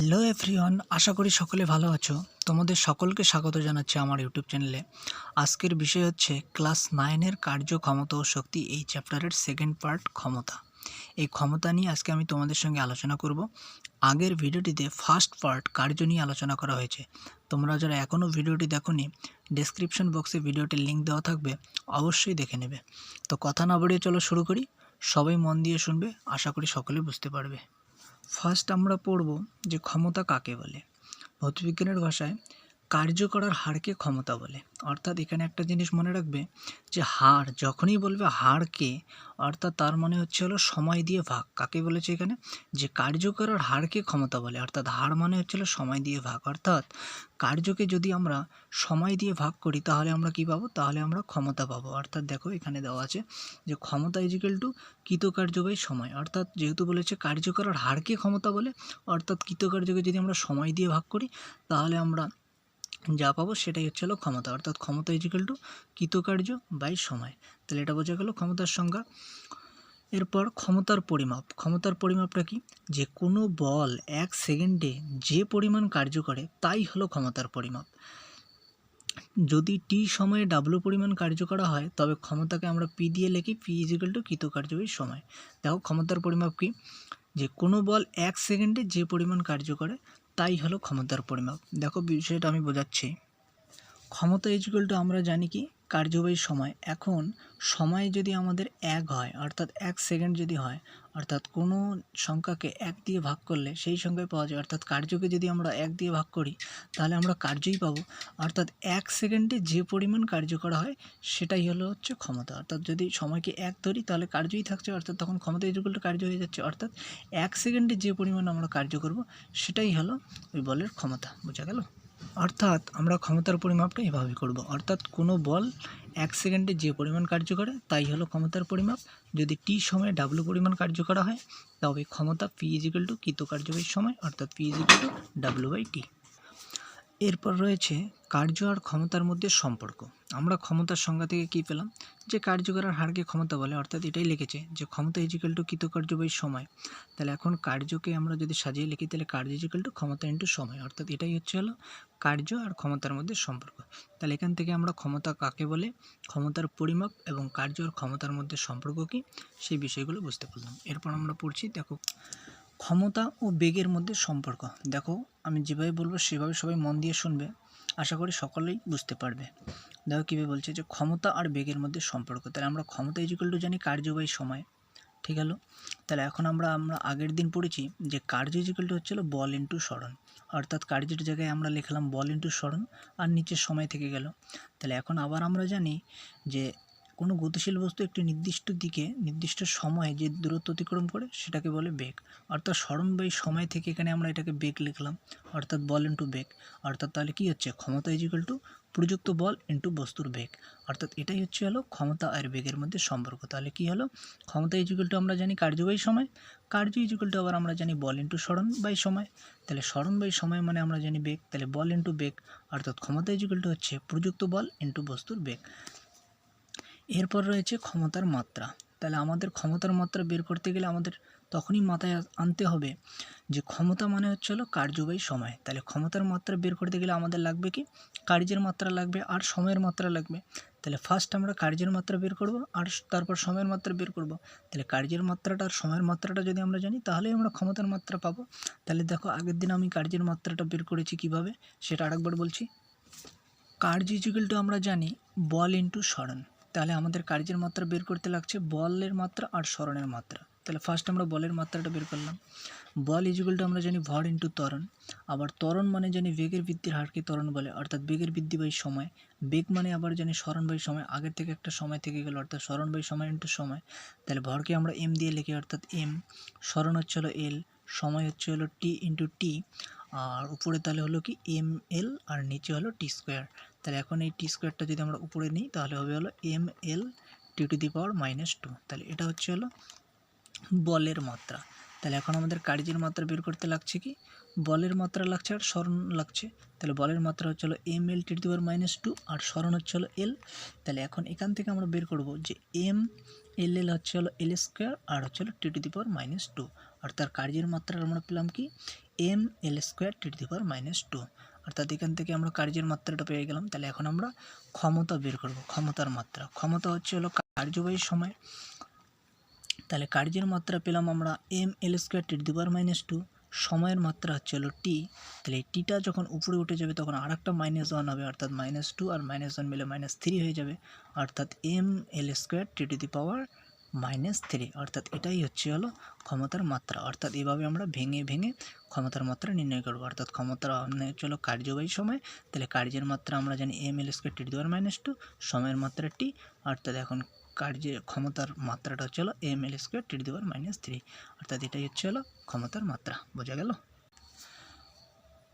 Hello everyone আশা করি সকলে ভালো আছো। তোমাদের সকলকে স্বাগত জানাচ্ছি আমার ইউটিউব চ্যানেলে। আজকের বিষয় হচ্ছে ক্লাস নাইনের কার্য ক্ষমতা ও শক্তি এই চ্যাপ্টারের সেকেন্ড পার্ট ক্ষমতা। এই ক্ষমতা নিয়ে আজকে আমি তোমাদের সঙ্গে আলোচনা করব। আগের ভিডিওটিতে ফার্স্ট পার্ট কার্য নিয়ে আলোচনা করা হয়েছে। তোমরা যারা এখনও ভিডিওটি দেখোনি ডেসক্রিপশন বক্সে ভিডিওটির লিঙ্ক দেওয়া থাকবে, অবশ্যই দেখে নেবে। তো কথা না বাড়িয়ে চলো শুরু করি। সবাই মন দিয়ে শুনবে, আশা করি সকলে বুঝতে পারবে। ফার্স্ট আমরা পড়ব যে ক্ষমতা কাকে বলে। ভৌতবিজ্ঞানের ভাষায় কার্য করার হারকে ক্ষমতা বলে। অর্থাৎ এখানে একটা জিনিস মনে রাখবে যে হার যখনই বলবে হারকে, অর্থাৎ তার মানে হচ্ছে হলো সময় দিয়ে ভাগ। কাকে বলেছে এখানে? যে কার্য করার হারকে ক্ষমতা বলে, অর্থাৎ হার মানে হচ্ছে হলো সময় দিয়ে ভাগ। অর্থাৎ কার্যকে যদি আমরা সময় দিয়ে ভাগ করি, তাহলে আমরা কি পাবো? তাহলে আমরা ক্ষমতা পাবো। অর্থাৎ দেখো এখানে দেওয়া আছে যে ক্ষমতা ইজিক্যাল টু কৃতকার্য বাই সময়। অর্থাৎ যেহেতু বলেছে কার্য করার হারকে ক্ষমতা বলে, অর্থাৎ কৃতকার্যকে যদি আমরা সময় দিয়ে ভাগ করি, তাহলে আমরা যা পাবো সেটাই হচ্ছে হলো ক্ষমতা। অর্থাৎ ক্ষমতা ইজিক্যাল টু কৃতকার্য বাই সময়। তাহলে এটা বোঝা গেল ক্ষমতার সংজ্ঞা। এরপর ক্ষমতার পরিমাপ। ক্ষমতার পরিমাপটা কি? যে কোনো বল এক সেকেন্ডে যে পরিমাণ কার্য করে, তাই হলো ক্ষমতার পরিমাপ। যদি টি সময়ে ডাব্লু পরিমাণ কার্য করা হয়, তবে ক্ষমতাকে আমরা পি দিয়ে লিখি পি ইজিক্যাল টু কৃতকার্যবাহী সময়। দেখো ক্ষমতার পরিমাপ কি? যে কোনো বল এক সেকেন্ডে যে পরিমাণ কার্য করে তাই হলো ক্ষমতার পরিমাপ। দেখো বিষয়টা আমি বোঝাচ্ছি। ক্ষমতা ইজগুলটা আমরা জানি কি? কার্যবাহী সময়। এখন সময় যদি আমাদের এক হয়, অর্থাৎ এক সেকেন্ড যদি হয়, অর্থাৎ কোনো সংখ্যাকে এক দিয়ে ভাগ করলে সেই সংখ্যায় পাওয়া যায়, অর্থাৎ কার্যকে যদি আমরা এক দিয়ে ভাগ করি, তাহলে আমরা কার্যই পাবো। অর্থাৎ এক সেকেন্ডে যে পরিমাণ কার্য করা হয়, সেটাই হলো হচ্ছে ক্ষমতা। অর্থাৎ যদি সময়কে এক ধরি, তাহলে কার্যই থাকছে, অর্থাৎ তখন ক্ষমতা ইজুকাল কার্য হয়ে যাচ্ছে। অর্থাৎ এক সেকেন্ডে যে পরিমাণ আমরা কার্য করব, সেটাই হলো ওই বলের ক্ষমতা। বোঝা গেল? অর্থাৎ আমরা ক্ষমতার পরিমাপটা এভাবে করব। অর্থাৎ কোনো বল এক সেকেন্ডে যে পরিমাণ কার্য করে তাই হলো ক্ষমতার পরিমাপ। যদি টি সময়ে ডাব্লু পরিমাণ কার্য করা হয়, তবে ক্ষমতা পি ইজিক্যাল টু কৃতকার্যবাহী সময়, অর্থাৎ P equal to W by T এরপর রয়েছে কার্য আর ক্ষমতার মধ্যে সম্পর্ক। আমরা ক্ষমতার সংজ্ঞা থেকে কী পেলাম? যে কার্য করার হারকে ক্ষমতা বলে, অর্থাৎ এটাই লিখেছে যে ক্ষমতা ইজিক্যাল টু কৃতকার্যবাহী সময়। তাহলে এখন কার্যকে আমরা যদি সাজিয়ে লিখি, তাহলে কার্য ইজিক্যাল টু ক্ষমতা ইন্টু সময়। অর্থাৎ এটাই হচ্ছে হলো কার্য আর ক্ষমতার মধ্যে সম্পর্ক। তাহলে এখান থেকে আমরা ক্ষমতা কাকে বলে, ক্ষমতার পরিমাপ এবং কার্য আর ক্ষমতার মধ্যে সম্পর্ক কী, সেই বিষয়গুলো বুঝতে পারলাম। এরপর আমরা পড়ছি, দেখো ক্ষমতা ও বেগের মধ্যে সম্পর্ক। দেখো, আমি যেভাবে বলব, সেভাবে সবাই মন দিয়ে শুনবে। আশা করি সকলেই বুঝতে পারবে। দেখো কীভাবে বলছে যে, ক্ষমতা আর বেগের মধ্যে সম্পর্ক। তাহলে আমরা ক্ষমতা ইজিক্যাল টু জানি কার্যবাহী সময়। ঠিক হলো? তাহলে এখন আমরা আমরা আগের দিন পড়েছি যে, কার্য ইজিক্যাল টু হচ্ছিল বল ইন্টু স্মরণ অর্থাৎ কার্যের জায়গায় আমরা লিখলাম বল ইন্টু স্মরণ আর নিচের সময় থেকে গেল। তাহলে এখন আবার আমরা জানি যে কোনো গতিশীল বস্তু একটি নির্দিষ্ট দিকে, নির্দিষ্ট সময়ে যে দূরত্ব অতিক্রম করে সেটাকে বলে বেগ। অর্থাৎ স্মরণ বাই সময় থেকে এখানে আমরা এটাকে বেগ লিখলাম। অর্থাৎ বল ইন্টু বেগ। অর্থাৎ তাহলে কী হচ্ছে? ক্ষমতা ইজিক্যাল টু প্রযুক্ত বল ইন্টু বস্তুর বেগ। অর্থাৎ এটাই হচ্ছে হলো ক্ষমতা আর বেগের মধ্যে সম্পর্ক। তাহলে কী হলো? ক্ষমতা ইজিক্যাল টু আমরা জানি কার্যবাহী সময়। কার্য ইজিক্যাল টু আবার আমরা জানি বল ইন্টু স্মরণ বাই সময়। তাহলে স্মরণ বাই সময় মানে আমরা জানি বেগ। তাহলে বল ইন্টু বেগ। অর্থাৎ ক্ষমতা ইজিক্যাল টু হচ্ছে প্রযুক্ত বল ইন্টু বস্তুর বেগ। এরপর রয়েছে ক্ষমতার মাত্রা। তাহলে আমাদের ক্ষমতার মাত্রা বের করতে গেলে আমাদের তখনই মাথায় আনতে হবে যে ক্ষমতা মানে হচ্ছে হলো কার্যবাহী সময়। তাহলে ক্ষমতার মাত্রা বের করতে গেলে আমাদের লাগবে কি? কার্যের মাত্রা লাগবে আর সময়ের মাত্রা লাগবে। তাহলে ফার্স্ট আমরা কার্যের মাত্রা বের করব আর তারপর সময়ের মাত্রা বের করব। তাহলে কার্যের মাত্রাটা আর সময়ের মাত্রাটা যদি আমরা জানি, তাহলেই আমরা ক্ষমতার মাত্রা পাবো। তাহলে দেখো আগের দিন আমি কার্যের মাত্রাটা বের করেছি কীভাবে? সেটা আরেকবার বলছি। কার্য ইজিক্যাল আমরা জানি বল ইন্টু স্মরণ। তাহলে আমাদের কার্যের মাত্রা বের করতে লাগছে বলের মাত্রা আর স্মরণের মাত্রা। তাহলে ফার্স্ট আমরা বলের মাত্রাটা বের করলাম। বল ইজুগলটা আমরা জানি ভর ইন্টু ত্বরণ। আবার ত্বরণ মানে জানি বেগের বৃদ্ধির হারকে ত্বরণ বলে, অর্থাৎ বেগের বৃদ্ধি বাই সময়। বেগ মানে আবার জানি স্মরণ বাই সময়। আগের থেকে একটা সময় থেকে গেল, অর্থাৎ স্মরণ বাই সময় ইন্টু সময়। তাহলে ভরকে আমরা এম দিয়ে লিখি, অর্থাৎ এম স্মরণ হচ্ছে হলো এল সময় হচ্ছে হলো টি ইন্টু টি আর উপরে তাহলে হলো কি এম এল আর নিচে হলো টি স্কোয়ার তাহলে এখন এই টি স্কোয়ারটা যদি আমরা উপরে নিই, তাহলে হবে হলো M L T to the power minus two. তাহলে এটা হচ্ছে হলো বলের মাত্রা। তাহলে এখন আমাদের কার্যের মাত্রা বের করতে লাগছে কি? বলের মাত্রা লাগছে আর স্মরণ লাগছে। তাহলে বলের মাত্রা হচ্ছে হলো M L T to the power minus two আর স্মরণ হচ্ছে হলো এল। তাহলে এখন এখান থেকে আমরা বের করব যে এম এল এল হচ্ছে হলো এল স্কোয়ার আর হচ্ছে হলো T to the power minus two. আর তার কার্যের মাত্রা আমরা পেলাম কি? M L square T to the power minus two. অর্থাৎ এখান থেকে আমরা কার্যের মাত্রাটা পেয়ে গেলাম, তাহলে এখন আমরা ক্ষমতা বের করব, ক্ষমতার মাত্রা। ক্ষমতা হচ্ছে হলো কার্যবাহী সময়। তাহলে কার্যের মাত্রা পেলাম আমরা M L square T the power minus two সময়ের মাত্রা হচ্ছে হলো টি তাহলে এই টিটা যখন উপরে উঠে যাবে, তখন আর একটা মাইনাস ওয়ান হবে, অর্থাৎ মাইনাস টু আর মাইনাস ওয়ান মিলে মাইনাস থ্রি হয়ে যাবে। অর্থাৎ M L square T to the power minus three অর্থাৎ এটাই হচ্ছে হলো ক্ষমতার মাত্রা। অর্থাৎ এভাবে আমরা ভেঙে ভেঙে ক্ষমতার মাত্রা নির্ণয় করব। অর্থাৎ ক্ষমতার মানে হলো কার্যবাহী সময়। তাহলে কার্যের মাত্রা আমরা জানি M L square T to the power minus two সময়ের মাত্রা টি অর্থাৎ এখন কার্যের ক্ষমতার মাত্রাটা হচ্ছে হলো M L square T to the power minus three অর্থাৎ এটাই হচ্ছে হলো ক্ষমতার মাত্রা। বোঝা গেল?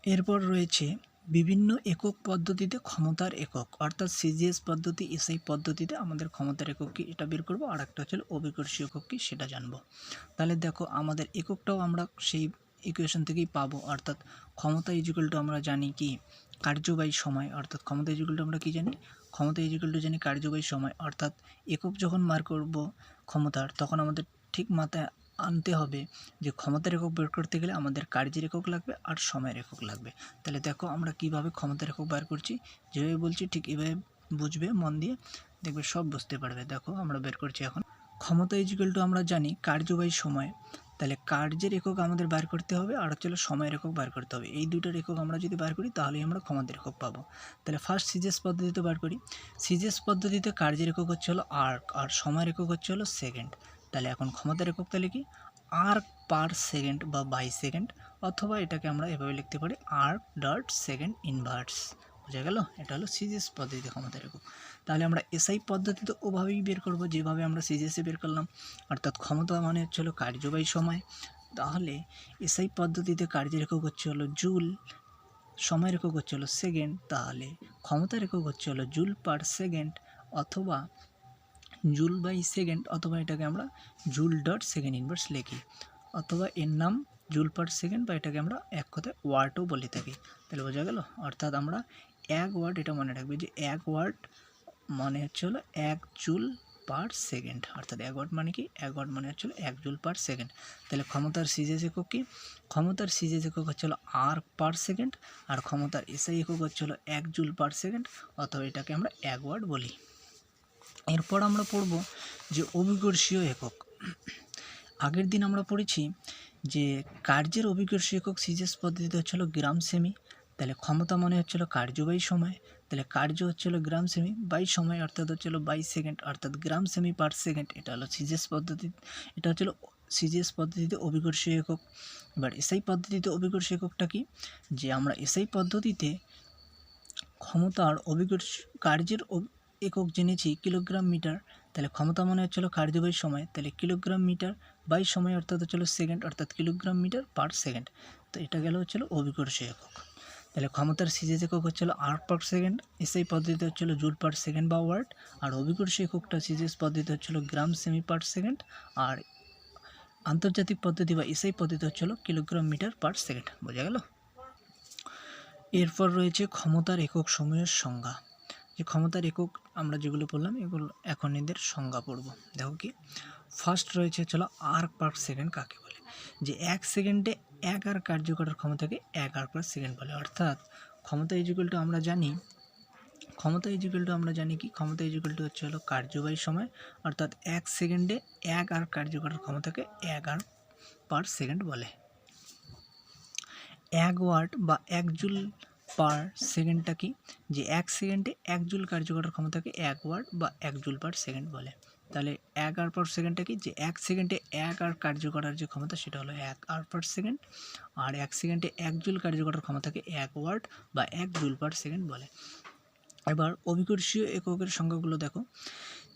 এরপর রয়েছে বিভিন্ন একক পদ্ধতিতে ক্ষমতার একক, অর্থাৎ সিজিএস পদ্ধতি এসআই পদ্ধতিতে আমাদের ক্ষমতার একক কি এটা বের করব আর একটা হচ্ছে অভিকর্ষী একক কি সেটা জানব। তাহলে দেখো আমাদের এককটাও আমরা সেই ইকুয়েশন থেকেই পাবো, অর্থাৎ ক্ষমতা ইজিক্যাল টু আমরা জানি কি কার্যবাহী সময়, অর্থাৎ ক্ষমতা ইজিক্যাল টু আমরা কি জানি? ক্ষমতা ইজিক্যাল টু জানি কার্যবাহী সময়, অর্থাৎ একক যখন মার করব ক্ষমতার, তখন আমাদের ঠিক মাথায় আনতে হবে। যে ক্ষমতার একক বের করতে গেলে আমাদের কার্যের একক লাগবে আর সময়ের একক লাগবে। তাহলে দেখো আমরা কীভাবে ক্ষমতার একক বার করছি? যেভাবে বলছি ঠিক এভাবে বুঝবে, মন দিয়ে দেখবে সব বুঝতে পারবে। দেখো আমরা বের করছি এখন। ক্ষমতা ইজিক্যাল টু আমরা জানি কার্যবাহী সময়। তাহলে কার্যের একক আমাদের বার করতে হবে আর হচ্ছে সময়ের একক বার করতে হবে। এই দুটোর একক আমরা যদি বার করি তাহলেই আমরা ক্ষমতার একক পাবো। তাহলে ফার্স্ট সিজেস পদ্ধতিতে বার করি। সিজেস পদ্ধতিতে কার্যের একক হচ্ছে হলো আর্ক আর সময়ের একক হচ্ছে হলো সেকেন্ড তাহলে এখন ক্ষমতার একক তাহলে কি? আর্ক পার সেকেন্ড বা বাই সেকেন্ড অথবা এটাকে আমরা এভাবে লিখতে পারি আর্ক ডট সেকেন্ড ইনভার্স বোঝা গেল? এটা হলো সিজিএস পদ্ধতিতে ক্ষমতার একক তাহলে আমরা এসআই পদ্ধতিতে ওভাবেই বের করব, যেভাবে আমরা সিজিএসে বের করলাম। অর্থাৎ ক্ষমতা মানে হচ্ছে হলো কার্যবাহী সময়। তাহলে এসআই পদ্ধতিতে কার্যের একক হচ্ছে হলো জুল সময়ের একক হচ্ছে হলো সেকেন্ড তাহলে ক্ষমতার একক হচ্ছে হলো জুল পার সেকেন্ড অথবা জুল বাই সেকেন্ড অথবা এটাকে আমরা জুল ডট সেকেন্ড ইনভার্স লিখি। অথবা এর নাম জুল পার সেকেন্ড বা এটাকে আমরা এক কথায় ওয়ার্ডও বলে থাকি। তাহলে বোঝা গেল? অর্থাৎ আমরা এক ওয়ার্ড এটা মনে রাখবে যে এক ওয়ার্ড মানে হচ্ছে হলো এক জুল পার সেকেন্ড। অর্থাৎ এক ওয়াট মানে কি? এক ওয়াট মানে হচ্ছে এক জুল পার সেকেন্ড। তাহলে ক্ষমতার সিজেস একক কি? ক্ষমতার সিজেস একক হচ্ছে হলো আর পার সেকেন্ড আর ক্ষমতার এসআই একক হচ্ছে হলো এক জুল পার সেকেন্ড অথবা এটাকে আমরা এক ওয়াট বলি। এরপর আমরা পড়ব যে অভিকর্ষীয় একক। আগের দিন আমরা পড়েছি যে কার্যের অভিকর্ষীয় একক সিজেস পদ্ধতিতে হচ্ছিল গ্রাম সেমি, তাহলে ক্ষমতা মানে হচ্ছিল কার্যবাহী সময়, তাহলে কার্য হচ্ছিল গ্রাম সেমি বাই সময়, অর্থাৎ হচ্ছিল বাই সেকেন্ড, অর্থাৎ গ্রাম সেমি পার সেকেন্ড, এটা হলো সিজেস পদ্ধতি, এটা হচ্ছিল সিজিএস পদ্ধতিতে অভিকর্ষীয় একক। এবার এসআই পদ্ধতিতে অভিকর্ষীয় এককটা কি? যে আমরা এসআই পদ্ধতিতে ক্ষমতার অভিকর্ষ, কার্যের একক জেনেছি কিলোগ্রাম মিটার, তাহলে ক্ষমতা মনে হচ্ছিল কার্যবাহী সময়, তাহলে কিলোগ্রাম মিটার বাই সময় অর্থাৎ হচ্ছিল সেকেন্ড, অর্থাৎ কিলোগ্রাম মিটার পার সেকেন্ড। তো এটা গেল হচ্ছিল অভিকর্ষীয় একক। তাহলে ক্ষমতার সিজেস একক হচ্ছিল আর্ট পার সেকেন্ড এসআই পদ্ধতিতে হচ্ছিল জুল পার সেকেন্ড বা ওয়ার্ড আর অভিকর্ষী এককটা সিজেস পদ্ধতিতে হচ্ছিল গ্রাম সেমি পার সেকেন্ড আর আন্তর্জাতিক পদ্ধতি বা এসআই পদ্ধতি হচ্ছিল কিলোগ্রাম মিটার পার সেকেন্ড বোঝা গেল? এরপর রয়েছে ক্ষমতার একক সময়ের সংজ্ঞা। যে ক্ষমতার একক আমরা যেগুলো পড়লাম এগুলো এখন এদের সংজ্ঞা পড়ব। দেখো কি? ফার্স্ট রয়েছে চলো আর্ক পার সেকেন্ড কাকে বলে? যে এক সেকেন্ডে এক আর কার্যকরের ক্ষমতাকে এক আর পার সেকেন্ড বলে। অর্থাৎ ক্ষমতা ইজিক্যাল টু আমরা জানি, ক্ষমতা ইজিক্যাল টু আমরা জানি কি? ক্ষমতা ইজিক্যাল টু হচ্ছে হলো কার্যবাহী সময়। অর্থাৎ এক সেকেন্ডে এক আর কার্যকরের ক্ষমতাকে এক আর পার সেকেন্ড বলে। এক ওয়াট বা এক জুল পার সেকেন্ডটা কি? যে এক সেকেন্ডে এক জুল কার্যকরের ক্ষমতাকে এক ওয়াট বা এক জুল পার সেকেন্ড বলে। তাহলে এক আর পার সেকেন্ডটা কি? যে এক সেকেন্ডে এক আর কার্য করার যে ক্ষমতা সেটা হলো এক আর পার সেকেন্ড আর এক সেকেন্ডে এক জুল কার্য করার ক্ষমতাকে এক ওয়াট বা এক জুল পার সেকেন্ড বলে। এবার অভিকর্ষীয় এককের সংখ্যাগুলো দেখো।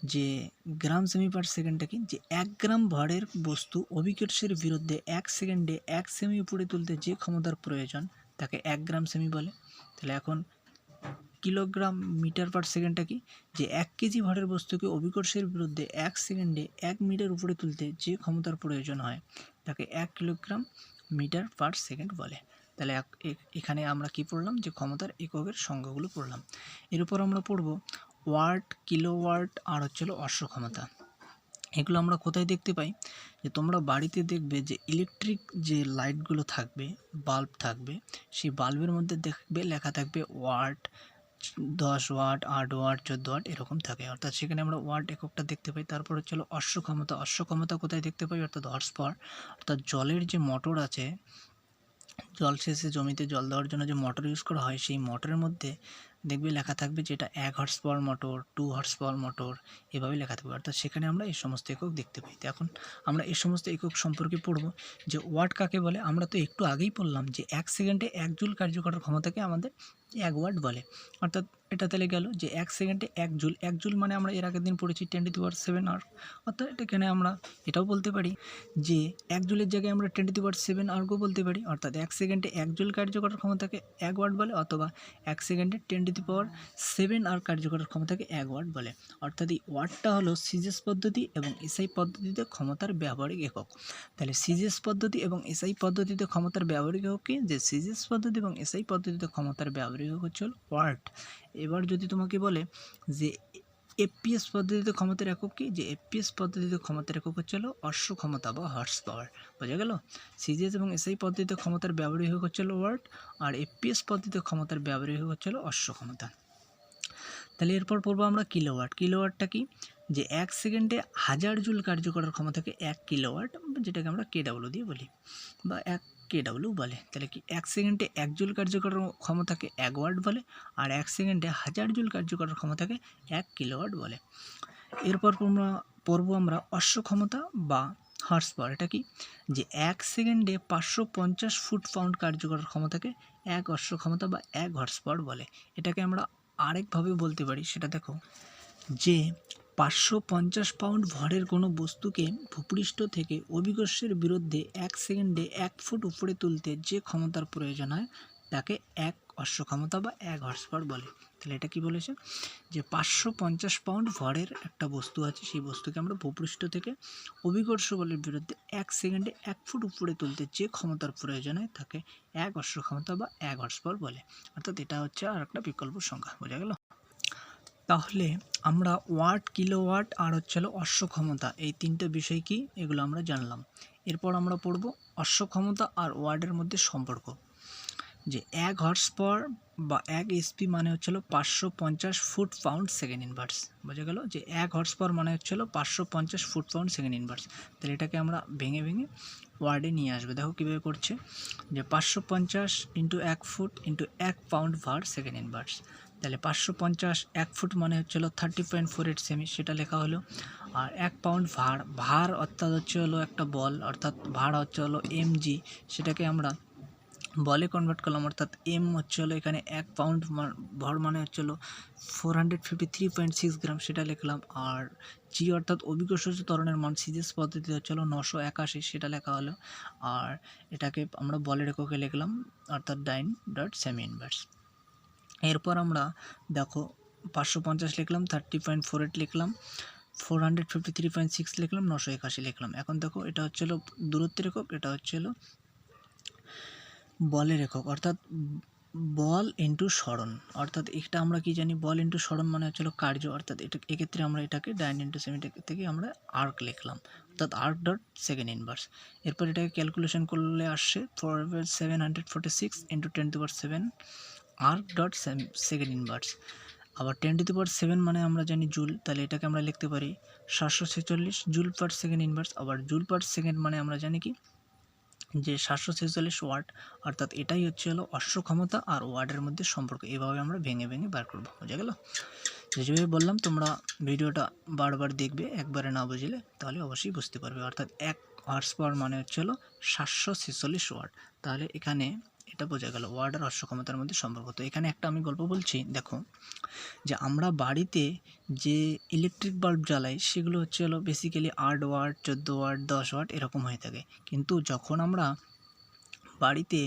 যে গ্রাম সেমি পার সেকেন্ডটা কি? যে এক গ্রাম ভরের বস্তু অভিকর্ষের বিরুদ্ধে এক সেকেন্ডে এক সেমি উপরে তুলতে যে ক্ষমতার প্রয়োজন, তাকে এক গ্রাম সেমি বলে। তাহলে এখন কিলোগ্রাম মিটার পার সেকেন্ডটা কি? যে এক কেজি ভরের বস্তুকে অভিকর্ষের বিরুদ্ধে এক সেকেন্ডে এক মিটার উপরে তুলতে যে ক্ষমতার প্রয়োজন হয়, তাকে এক কিলোগ্রাম মিটার পার সেকেন্ড বলে। তাহলে এখানে আমরা কি পড়লাম? যে ক্ষমতার এককের সংখ্যাগুলো পড়লাম। এর উপর আমরা পড়ব ওয়াট ওয়াট আর হচ্ছে অশ্ব ক্ষমতা এগুলো আমরা কোথায় দেখতে পাই? যে তোমরা বাড়িতে দেখবে যে ইলেকট্রিক যে লাইটগুলো থাকবে বাল্ব থাকবে, সেই বাল্বের মধ্যে দেখবে লেখা থাকবে ওয়াট দশ ওয়াট আট ওয়াট চোদ্দ ওয়াট এরকম থাকে। অর্থাৎ সেখানে আমরা ওয়াট এককটা দেখতে পাই। তারপর হচ্ছে হলো অশ্ব ক্ষমতা। অশ্ব ক্ষমতা কোথায় দেখতে পাই? অর্থাৎ হর্স পাওয়ার অর্থাৎ জলের যে মোটর আছে, জল শেষে জমিতে জল দেওয়ার জন্য যে মোটর ইউজ করা হয়, সেই মোটরের মধ্যে দেখবে লেখা থাকবে যেটা এক horse power motor two horse power motor এভাবে লেখা থাকবে। অর্থাৎ সেখানে আমরা এই সমস্ত একক দেখতে পাই। তো এখন আমরা এই সমস্ত একক সম্পর্কে পড়ব যে ওয়াট কাকে বলে। আমরা তো একটু আগেই পড়লাম যে এক সেকেন্ডে এক জুল কার্যকর ক্ষমতাকে আমাদের এক ওয়াট বলে। অর্থাৎ এটা তাহলে গেল যে এক সেকেন্ডে এক জুল। এক জুল মানে আমরা এর আগের দিন পড়েছি ten to power seven erg অর্থাৎ এখানে আমরা এটাও বলতে পারি যে এক জুলের জায়গায় আমরা টেন টু পাওয়ার সেভেন আর্গও বলতে পারি। অর্থাৎ এক সেকেন্ডে এক জুল কার্যকর ক্ষমতাকে এক ওয়াট বলে অথবা এক সেকেন্ডে ten to power seven erg কার্যকর ক্ষমতাকে এক ওয়াট বলে। অর্থাৎ এই ওয়াটটা হলো সিজেস পদ্ধতি এবং এসআই পদ্ধতিতে ক্ষমতার ব্যবহারিক একক। তাহলে সিজেস পদ্ধতি এবং এসআই পদ্ধতিতে ক্ষমতার ব্যবহারিক একক কি? যে সিজেস পদ্ধতি এবং এসআই পদ্ধতিতে ক্ষমতার ব্যবহারিক একক হচ্ছে ওয়াট। এবার যদি তোমাকে বলে যে এপিএস পদ্ধতিতে ক্ষমতার একক কি? যে এপিএস পদ্ধতিতে ক্ষমতার একক হচ্ছে হলো অশ্ব ক্ষমতা বা হর্স পাওয়ার। বোঝা গেল? সিজিএস এবং এসআই পদ্ধতিতে ক্ষমতার ব্যবহারিক হচ্ছে হলো ওয়াট, আর এপিএস পদ্ধতিতে ক্ষমতার ব্যবহারিক হচ্ছে হলো অশ্ব ক্ষমতা। তাহলে এরপর পড়ব আমরা কিলোওয়াট। কিলোওয়াটটা কি? যে এক সেকেন্ডে হাজার জুল কার্য করার ক্ষমতাকে এক কিলোওয়াট, যেটাকে আমরা কেডাব্লু দিয়ে বলি, বা এক কেডাব্লু বলে। তাহলে কি এক সেকেন্ডে এক জুল কার্য করার ক্ষমতাকে এক ওয়াট বলে আর এক সেকেন্ডে হাজার জুল কার্য করার ক্ষমতাকে এক কিলোওয়াট বলে। এরপর আমরা পড়ব আমরা অশ্ব ক্ষমতা বা হর্স পাওয়ার এটা কি? যে এক সেকেন্ডে পাঁচশো পঞ্চাশ ফুট পাউন্ড কার্যকর ক্ষমতাকে এক অশ্ব ক্ষমতা বা এক হর্স পাওয়ার বলে। এটাকে আমরা আরেকভাবে বলতে পারি। সেটা দেখো যে পাঁচশো পঞ্চাশ পাউন্ড ভরের কোনো বস্তুকে ভূপৃষ্ঠ থেকে অভিকর্ষের বিরুদ্ধে এক সেকেন্ডে এক ফুট উপরে তুলতে যে ক্ষমতার প্রয়োজন হয়, তাকে এক অশ্ব ক্ষমতা বা এক হর্স পাওয়ার বলে। তাহলে এটা কি বলেছে? যে পাঁচশো পঞ্চাশ পাউন্ড ভরের একটা বস্তু আছে, সেই বস্তুকে আমরা ভূপৃষ্ঠ থেকে অভিকর্ষ বলের বিরুদ্ধে এক সেকেন্ডে এক ফুট উপরে তুলতে যে ক্ষমতার প্রয়োজন হয়, তাকে এক অশ্ব ক্ষমতা বা এক হর্স পাওয়ার বলে। অর্থাৎ এটা হচ্ছে আর একটা বিকল্প সংখ্যা, বোঝা গেল? তাহলে আমরা ওয়াট, কিলোওয়াট আর হচ্ছে হলো অশ্ব ক্ষমতা এই তিনটে বিষয় কি? এগুলো আমরা জানলাম। এরপর আমরা পড়ব অশ্ব ক্ষমতা আর ওয়ার্ডের মধ্যে সম্পর্ক। যে এক হর্স পাওয়ার বা এক এসপি মানে হচ্ছিল পাঁচশো পঞ্চাশ ফুট পাউন্ড সেকেন্ড ইনভার্স বোঝা গেল? যে এক হর্স পাওয়ার মানে হচ্ছিল পাঁচশো পঞ্চাশ ফুট পাউন্ড সেকেন্ড ইনভার্স তাহলে এটাকে আমরা ভেঙে ভেঙে ওয়ার্ডে নিয়ে আসবে। দেখো কীভাবে করছে। যে পাঁচশো পঞ্চাশ ইন্টু এক ফুট ইন্টু এক পাউন্ড ভার সেকেন্ড ইনভার্স তাহলে পাঁচশো পঞ্চাশ, এক ফুট মানে হচ্ছিল থার্টি পয়েন্ট ফোর এইট সেমি সেটা লেখা হলো। আর এক পাউন্ড ভার ভার অর্থাৎ হচ্ছে হলো একটা বল, অর্থাৎ ভার হচ্ছে হলো এমজি সেটাকে আমরা বলে কনভার্ট করলাম, অর্থাৎ এম হচ্ছে হলো এখানে এক পাউন্ড ভর মানে হচ্ছে হলো four hundred fifty three point six gram সেটা লিখলাম। আর জি অর্থাৎ অভিকর্ষ ত্বরণের মান সিজিএস পদ্ধতি হচ্ছে হলো নশো একাশি, সেটা লেখা হলো। আর এটাকে আমরা বলের এককে লিখলাম, অর্থাৎ ডাইন ডট সেমি ইনভার্স এরপর আমরা দেখো পাঁচশো পঞ্চাশ লিখলাম থার্টি পয়েন্ট ফোর এইট লিখলাম four hundred fifty three point six লিখলাম, নশো একাশি লিখলাম। এখন দেখো এটা হচ্ছে হলো দূরত্বের একক, এটা হচ্ছে হলো বলের একক, অর্থাৎ বল ইন্টু স্মরণ অর্থাৎ এটা আমরা কি জানি? বল ইন্টু স্মরণ মানে হচ্ছে হলো কার্য। অর্থাৎ এটা এক্ষেত্রে আমরা এটাকে ডাইন ইন্টু সেমি থেকে আমরা আর্ক লিখলাম। অর্থাৎ আর্ক ডট সেকেন্ড ইনভার্স এরপর এটাকে ক্যালকুলেশন করলে আসছে four seven hundred forty six into ten to seven erg dot second inverse আবার ten to the power seven মানে আমরা জানি জুল তাহলে এটাকে আমরা লিখতে পারি সাতশো ছেচল্লিশ জুল পার সেকেন্ড ইনভার্স আবার জুল পার সেকেন্ড মানে আমরা জানি কি? যে সাতশো ছেচল্লিশ ওয়াট অর্থাৎ এটাই হচ্ছে হলো অশ্ব ক্ষমতা আর ওয়ার্ডের মধ্যে সম্পর্ক। এভাবে আমরা ভেঙে ভেঙে বার করব, বোঝা গেল? যেভাবে বললাম, তোমরা ভিডিওটা বারবার দেখবে, একবারে না বুঝলে, তাহলে অবশ্যই বুঝতে পারবে। অর্থাৎ এক হর্স পাওয়ার মানে হচ্ছে হলো সাতশো ছেচল্লিশ ওয়াট তাহলে এখানে এটা বোঝা গেল। ওয়ার্ড আর ক্ষমতার মধ্যে সম্পর্ক। তো এখানে একটা আমি গল্প বলছি, দেখো, যে আমরা বাড়িতে যে ইলেকট্রিক বাল্ব জ্বালাই, সেগুলো হচ্ছে হলো বেসিক্যালি আট ওয়াট চোদ্দ ওয়াট দশ ওয়াট এরকম হয়ে থাকে। কিন্তু যখন আমরা বাড়িতে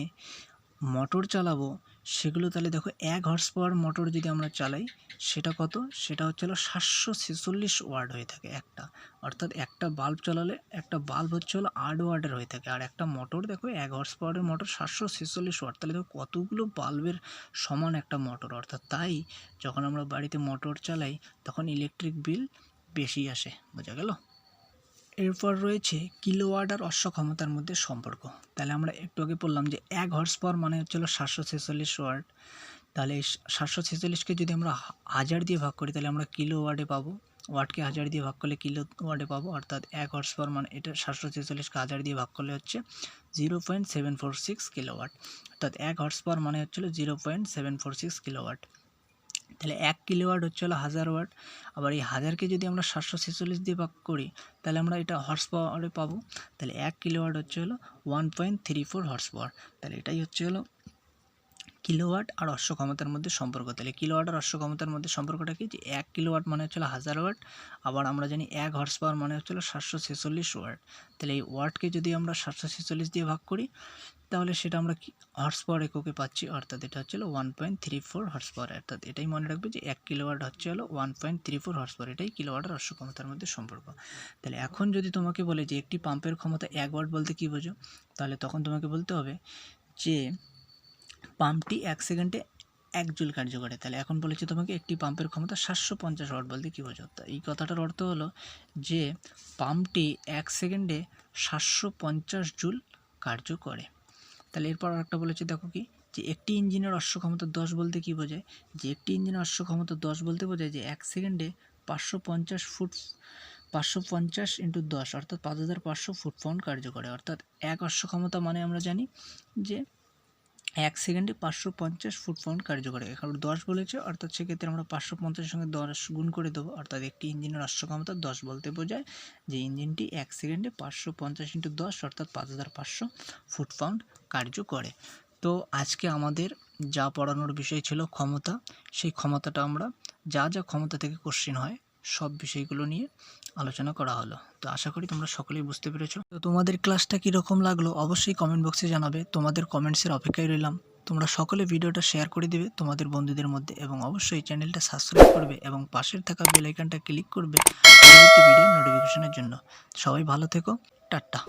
মোটর চালাবো সেগুলো তাহলে দেখো এক হর্স পাওয়ার মোটর যদি আমরা চালাই, সেটা কত? সেটা হচ্ছে হলো সাতশো ছেচল্লিশ ওয়ার্ড হয়ে থাকে একটা। অর্থাৎ একটা বাল্ব চালালে, একটা বাল্ব হচ্ছে হলো আট ওয়ার্ডের হয়ে থাকে। আর একটা মোটর দেখো, এক হর্স পাওয়ারের মোটর সাতশো ছেচল্লিশ ওয়ার্ড তাহলে দেখো কতগুলো বাল্বের সমান একটা মোটর অর্থাৎ তাই যখন আমরা বাড়িতে মোটর চালাই, তখন ইলেকট্রিক বিল বেশি আসে। বোঝা গেল? এরপর রয়েছে কিলোওয়াট আর অশ্ব ক্ষমতার মধ্যে সম্পর্ক। তাহলে আমরা একটু আগে বললাম যে এক হর্স পাওয়ার মানে হচ্ছিল সাতশো ছেচল্লিশ ওয়াট। তাহলে সাতশো ছেচল্লিশকে যদি আমরা হাজার দিয়ে ভাগ করি, তাহলে আমরা কিলো ওয়ার্ডে পাবো। ওয়াটকে হাজার দিয়ে ভাগ করলে কিলো ওয়ার্ডে পাবো। অর্থাৎ এক হর্স পাওয়ার মানে এটা সাতশো ছেচল্লিশকে হাজার দিয়ে ভাগ করলে হচ্ছে zero point seven four six kilowatt অর্থাৎ এক হর্স পাওয়ার মানে হচ্ছিল zero point seven four six kilowatt তাহলে এক কিলোওয়াট হচ্ছে হলো হাজার ওয়াট। আবার এই হাজারকে যদি আমরা সাতশো ছেচল্লিশ দিয়ে ভাগ করি, তাহলে আমরা এটা হর্স পাওয়ারে পাবো। তাহলে এক কিলোওয়াট হচ্ছে হলো one point three four horse power তাহলে এটাই হচ্ছে হলো কিলোওয়াট আর অশ্ব ক্ষমতার মধ্যে সম্পর্ক। তাহলে কিলোওয়াট আর অশ্ব ক্ষমতার মধ্যে সম্পর্কটা কি? যে এক কিলোওয়াট মানে হচ্ছিল হাজার ওয়াট, আবার আমরা জানি এক হর্স পাওয়ার মানে হচ্ছিল সাতশো ছেচল্লিশ ওয়াট। তাহলে এই ওয়াটকে যদি আমরা সাতশো ছেচল্লিশ দিয়ে ভাগ করি, তাহলে সেটা আমরা হর্স পাওয়ার এককে পাচ্ছি? অর্থাৎ এটা হচ্ছে হলো one point three four horse power অর্থাৎ এটাই মনে রাখবে যে এক কিলোওয়াট হচ্ছে হলো one point three four horse power এটাই কিলোওয়াট আর অশ্ব ক্ষমতার মধ্যে সম্পর্ক। তাহলে এখন যদি তোমাকে বলে যে একটি পাম্পের ক্ষমতা এক ওয়াট বলতে কী বোঝো? তাহলে তখন তোমাকে বলতে হবে যে পাম্পটি এক সেকেন্ডে এক জুল কার্য করে। তাহলে এখন বলেছি তোমাকে একটি পাম্পের ক্ষমতা সাতশো পঞ্চাশ ওয়াট বলতে কী বোঝো তা এই কথাটার অর্থ হলো যে পাম্পটি এক সেকেন্ডে সাতশো পঞ্চাশ জুল কার্য করে। তাহলে এরপর আরেকটা বলেছে দেখো কি, যে একটি ইঞ্জিনের অশ্ব ক্ষমতা দশ বলতে কী বোঝায়? যে একটি ইঞ্জিনের অশ্ব ক্ষমতা দশ বলতে বোঝায় যে এক সেকেন্ডে পাঁচশো পঞ্চাশ ফুট, পাঁচশো পঞ্চাশ ইন্টু দশ, অর্থাৎ পাঁচ হাজার পাঁচশো ফুট পাউন্ড কার্য করে। অর্থাৎ এক অশ্ব ক্ষমতা মানে আমরা জানি যে এক সেকেন্ডে পাঁচশো পঞ্চাশ ফুট পাউন্ড কার্য করে এখন দশ বলেছে, অর্থাৎ সেক্ষেত্রে আমরা পাঁচশো পঞ্চাশের সঙ্গে দশ গুণ করে দেবো। অর্থাৎ একটি ইঞ্জিনের অশ্ব ক্ষমতা দশ বলতে বোঝায়, যে ইঞ্জিনটি এক সেকেন্ডে পাঁচশো পঞ্চাশ ইন্টু দশ, অর্থাৎ পাঁচ হাজার পাঁচশো ফুট পাউন্ড কার্য করে। তো আজকে আমাদের যা পড়ানোর বিষয় ছিল ক্ষমতা, সেই ক্ষমতাটা আমরা যা যা ক্ষমতা থেকে কোশ্চেন হয় সব বিষয়গুলো নিয়ে আলোচনা করা হলো। তো আশা করি তোমরা সকলেই বুঝতে পেরেছ। তো তোমাদের ক্লাসটা কীরকম লাগল অবশ্যই কমেন্ট বক্সে জানাবে। তোমাদের কমেন্টসের অপেক্ষায় রইলাম। তোমরা সকলে ভিডিওটা শেয়ার করে দিবে তোমাদের বন্ধুদের মধ্যে এবং অবশ্যই চ্যানেলটা সাবস্ক্রাইব করবে এবং পাশের থাকা বেল আইকনটা ক্লিক করবে পরবর্তী ভিডিও নোটিফিকেশনের জন্য। সবাই ভালো থেকো। টাটা।